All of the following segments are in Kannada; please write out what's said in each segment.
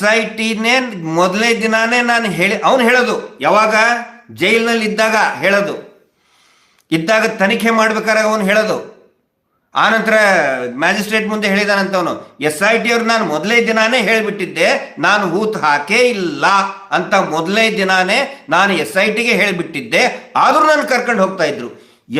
ಎಸ್ ಐ ಟಿನೇ ಮೊದಲನೇ ದಿನಾನೇ ನಾನು ಹೇಳಿ, ಅವನು ಹೇಳೋದು. ಯಾವಾಗ? ಜೈಲಿನಲ್ಲಿ ಇದ್ದಾಗ ಹೇಳೋದು. ಇದ್ದಾಗ ತನಿಖೆ ಮಾಡ್ಬೇಕಾದ್ರೆ ಅವನು ಹೇಳೋದು. ಆನಂತರ ಮ್ಯಾಜಿಸ್ಟ್ರೇಟ್ ಮುಂದೆ ಹೇಳಿದಾನಂತ ಅವನು ಎಸ್ ಐ ಟಿ ಅವ್ರು ನಾನು ಮೊದಲೇ ದಿನಾನೇ ಹೇಳಿಬಿಟ್ಟಿದ್ದೆ, ನಾನು ಹೂತ್ ಹಾಕೇ ಇಲ್ಲ ಅಂತ ಮೊದಲೇ ದಿನಾನೇ ನಾನು ಎಸ್ ಐ ಟಿಗೆ ಹೇಳಿಬಿಟ್ಟಿದ್ದೆ. ಆದರೂ ನಾನು ಕರ್ಕೊಂಡು ಹೋಗ್ತಾ ಇದ್ರು.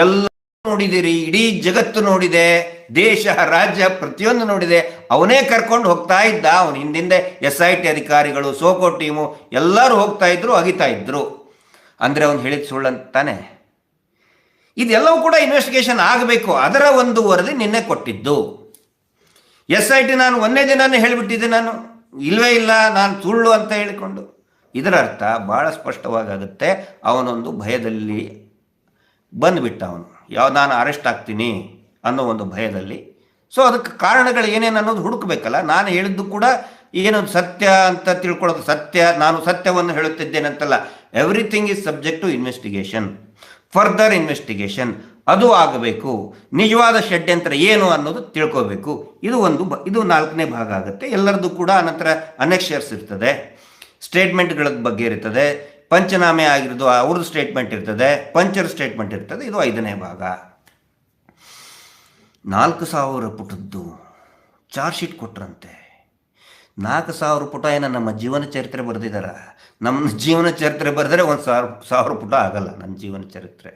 ಎಲ್ಲ ನೋಡಿದಿರಿ, ಇಡೀ ಜಗತ್ತು ನೋಡಿದೆ. ದೇಶ, ರಾಜ್ಯ ಪ್ರತಿಯೊಂದು ನೋಡಿದೆ. ಅವನೇ ಕರ್ಕೊಂಡು ಹೋಗ್ತಾ ಇದ್ದ. ಅವನ ಹಿಂದಿಂದೆ ಎಸ್ ಐ ಟಿ ಅಧಿಕಾರಿಗಳು, ಸೋಕೋ ಟೀಮು ಎಲ್ಲರೂ ಹೋಗ್ತಾ ಇದ್ರು, ಅಗಿತಾ ಇದ್ರು. ಅಂದರೆ ಅವನು ಹೇಳಿದ ಸುಳ್ಳಂತಾನೆ ಇದೆಲ್ಲವೂ ಕೂಡ ಇನ್ವೆಸ್ಟಿಗೇಷನ್ ಆಗಬೇಕು. ಅದರ ಒಂದು ವರದಿ ನಿನ್ನೆ ಕೊಟ್ಟಿದ್ದು. ಎಸ್ ಐ ಟಿ ನಾನು ಒಂದೇ ದಿನಾನೇ ಹೇಳಿಬಿಟ್ಟಿದ್ದೆ ನಾನು. ಇಲ್ವೇ ಇಲ್ಲ, ನಾನು ಸುಳ್ಳು ಅಂತ ಹೇಳಿಕೊಂಡು. ಇದರ ಅರ್ಥ ಭಾಳ ಸ್ಪಷ್ಟವಾಗುತ್ತೆ. ಅವನೊಂದು ಭಯದಲ್ಲಿ ಬಂದುಬಿಟ್ಟ ಅವನು. ಯಾವ, ನಾನು ಅರೆಸ್ಟ್ ಆಗ್ತೀನಿ. ಅನ್ನೋ ಒಂದು ಭಯದಲ್ಲಿ. ಸೊ ಅದಕ್ಕೆ ಕಾರಣಗಳು ಏನೇನು ಅನ್ನೋದು ಹುಡುಕಬೇಕಲ್ಲ? ನಾನು ಹೇಳಿದ್ದು ಕೂಡ ಏನೊಂದು ಸತ್ಯ ಅಂತ ತಿಳ್ಕೊಳ್ಳೋದು ಸತ್ಯ, ನಾನು ಸತ್ಯವನ್ನು ಹೇಳುತ್ತಿದ್ದೇನೆ ಅಂತಲ್ಲ. Everything is subject to investigation further investigation ಅದು ಆಗಬೇಕು. ನಿಜವಾದ ಷಡ್ಯಂತ್ರ ಏನು ಅನ್ನೋದು ತಿಳ್ಕೋಬೇಕು. ಇದು ಒಂದು ಇದು ನಾಲ್ಕನೇ ಭಾಗ ಆಗುತ್ತೆ. ಎಲ್ಲರದ್ದು ಕೂಡ ಅನಂತರ ಅನೆಕ್ಷರ್ಸ್ ಇರ್ತದೆ. ಸ್ಟೇಟ್ಮೆಂಟ್ಗಳ ಬಗ್ಗೆ ಇರ್ತದೆ. ಪಂಚನಾಮೆ ಆಗಿರೋದು ಅವ್ರದ್ದು ಸ್ಟೇಟ್ಮೆಂಟ್ ಇರ್ತದೆ. ಪಂಚರ್ ಸ್ಟೇಟ್ಮೆಂಟ್ ಇರ್ತದೆ. ಇದು ಐದನೇ ಭಾಗ. ನಾಲ್ಕು ಸಾವಿರ ಪುಟದ್ದು ಚಾರ್ಜ್ ಶೀಟ್ ಕೊಟ್ರಂತೆ. ನಾಲ್ಕು ಸಾವಿರ ಪುಟ ಏನೋ ನಮ್ಮ ಜೀವನ ಚರಿತ್ರೆ ಬರೆದಿದ್ದಾರೆ ನಮ್ಮ ಜೀವನ ಚರಿತ್ರೆ ಬರೆದ್ರೆ ಒಂದು ಸಾವಿರ ಸಾವಿರ ಪುಟ ಆಗಲ್ಲ ನನ್ನ ಜೀವನ ಚರಿತ್ರೆ.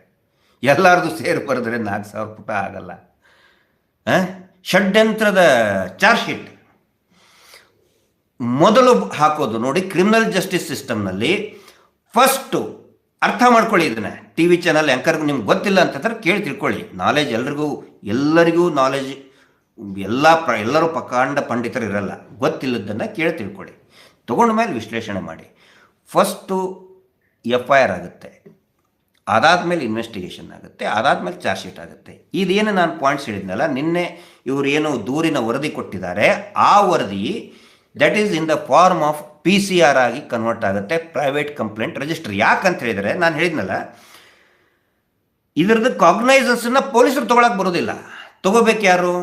ಎಲ್ಲರದು ಸೇರಿ ಬರೆದರೆ ನಾಲ್ಕು ಸಾವಿರ ಪುಟ ಆಗಲ್ಲ? ಷಡ್ಯಂತ್ರದ ಚಾರ್ಜ್ ಶೀಟ್. ಮೊದಲು ಹಾಕೋದು ನೋಡಿ, ಕ್ರಿಮಿನಲ್ ಜಸ್ಟಿಸ್ ಸಿಸ್ಟಮ್ನಲ್ಲಿ ಫಸ್ಟು ಅರ್ಥ ಮಾಡ್ಕೊಳ್ಳಿ ಇದನ್ನ. ಟಿ ವಿ ಚಾನಲ್ ಆ್ಯಂಕರ್ಗೂ ನಿಮ್ಗೆ ಗೊತ್ತಿಲ್ಲ ಅಂತಂದ್ರೆ ಕೇಳಿ ತಿಳ್ಕೊಳ್ಳಿ. ನಾಲೆಜ್ ಎಲ್ರಿಗೂ, ಎಲ್ಲರಿಗೂ ನಾಲೆಜ್ ಎಲ್ಲ ಪ್ರ, ಎಲ್ಲರೂ ಪಕಾಂಡ ಪಂಡಿತರು ಇರಲ್ಲ. ಗೊತ್ತಿಲ್ಲದನ್ನು ಕೇಳಿ ತಿಳ್ಕೊಳ್ಳಿ. ತಗೊಂಡ ಮೇಲೆ ವಿಶ್ಲೇಷಣೆ ಮಾಡಿ. ಫಸ್ಟು ಎಫ್ ಐ ಆರ್ ಆಗುತ್ತೆ. ಅದಾದಮೇಲೆ ಇನ್ವೆಸ್ಟಿಗೇಷನ್ ಆಗುತ್ತೆ. ಅದಾದಮೇಲೆ ಚಾರ್ಜ್ ಶೀಟ್ ಆಗುತ್ತೆ. ಇದೇನು ನಾನು ಪಾಯಿಂಟ್ಸ್ ಹೇಳಿದ್ನಲ್ಲ, ನಿನ್ನೆ ಇವರು ಏನು ದೂರಿನ ವರದಿ ಕೊಟ್ಟಿದ್ದಾರೆ. ಆ ವರದಿ that is in the form of P C R ಆಗಿ ಕನ್ವರ್ಟ್ ಆಗುತ್ತೆ ಪ್ರೈವೇಟ್ ಕಂಪ್ಲೇಂಟ್ ರಿಜಿಸ್ಟರ್ ಯಾಕಂತ ಹೇಳಿದರೆ, ನಾನು ಹೇಳಿದ್ನಲ್ಲ, ಇದರದ್ದು ಕಾಗ್ನೈಸನ್ಸನ್ನು ಪೊಲೀಸರು ತೊಗೊಳಕ್ಕೆ ಬರೋದಿಲ್ಲ. ತಗೋಬೇಕು ಯಾರು?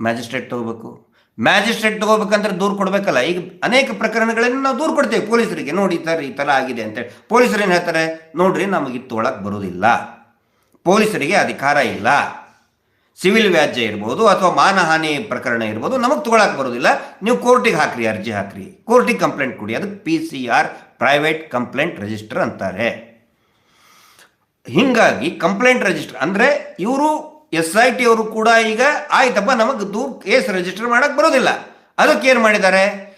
ಮ್ಯಾಜಿಸ್ಟ್ರೇಟ್ ತೊಗೋಬೇಕು. ಮ್ಯಾಜಿಸ್ಟ್ರೇಟ್ ತೊಗೋಬೇಕಂದ್ರೆ ದೂರು ಕೊಡಬೇಕಲ್ಲ. ಈಗ ಅನೇಕ ಪ್ರಕರಣಗಳನ್ನು ನಾವು ದೂರು ಕೊಡ್ತೇವೆ ಪೊಲೀಸರಿಗೆ. ನೋಡಿ, ಈ ಥರ ಈ ಥರ ಆಗಿದೆ ಅಂತೇಳಿ ಪೊಲೀಸರು ಏನು ಹೇಳ್ತಾರೆ? ನೋಡ್ರಿ, ನಮಗೆ ತೊಗೊಳಕ್ಕೆ ಬರೋದಿಲ್ಲ. ಪೊಲೀಸರಿಗೆ ಅಧಿಕಾರ ಇಲ್ಲ. ಸಿವಿಲ್ ವ್ಯಾಜ್ಯ ಇರ್ಬೋದು ಅಥವಾ ಮಾನಹಾನಿ ಪ್ರಕರಣ ಇರ್ಬೋದು ನಮಗೆ ತಗೊಳಕ್ಕೆ ಬರೋದಿಲ್ಲ. ನೀವು ಕೋರ್ಟಿಗೆ ಹಾಕ್ರಿ ಅರ್ಜಿ ಹಾಕ್ರಿ. ಕೋರ್ಟಿಗೆ ಕಂಪ್ಲೇಂಟ್ ಕೊಡಿ. ಅದಕ್ಕೆ P C R private complaint register ಅಂತಾರೆ. ಹೀಗಾಗಿ ಕಂಪ್ಲೇಂಟ್ ರಿಜಿಸ್ಟರ್ ಅಂದರೆ ಇವರು ಎಸ್ ಐ ಟಿ ಅವರು ಕೂಡ ಈಗ ಆಯ್ತಪ್ಪ ನಮಗೆ ದೂರ್ ಕೇಸ್ ರಿಜಿಸ್ಟರ್ ಮಾಡೋಕ್ಕೆ ಬರೋದಿಲ್ಲ. ಅದಕ್ಕೆ ಏನು ಮಾಡಿದ್ದಾರೆ?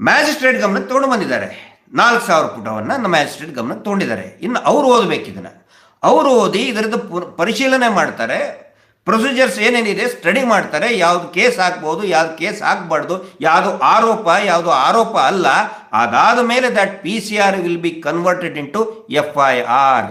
ಮ್ಯಾಜಿಸ್ಟ್ರೇಟ್ ಗಮನಕ್ಕೆ ತೊಗೊಂಡು ಬಂದಿದ್ದಾರೆ. ನಾಲ್ಕು ಸಾವಿರ ಪುಟವನ್ನು ನಮ್ಮ ಮ್ಯಾಜಿಸ್ಟ್ರೇಟ್ ಗಮನಕ್ಕೆ ತೊಗೊಂಡಿದ್ದಾರೆ. ಇನ್ನು ಅವರು ಓದಬೇಕು ಇದನ್ನು. ಅವರು ಓದಿ ಇದರದ್ದು ಪುರ್- ಪರಿಶೀಲನೆ ಮಾಡ್ತಾರೆ. ಪ್ರೊಸೀಜರ್ಸ್ ಏನೇನಿದೆ ಸ್ಟಡಿ ಮಾಡ್ತಾರೆ, ಯಾವ್ದು ಕೇಸ್ ಹಾಕ್ಬೋದು ಯಾವ್ದು ಕೇಸ್ ಹಾಕ್ಬಾರ್ದು ಯಾವುದು ಆರೋಪ ಯಾವುದು ಆರೋಪ ಅಲ್ಲ ಅದಾದ ಮೇಲೆ that P C R will be converted into F I R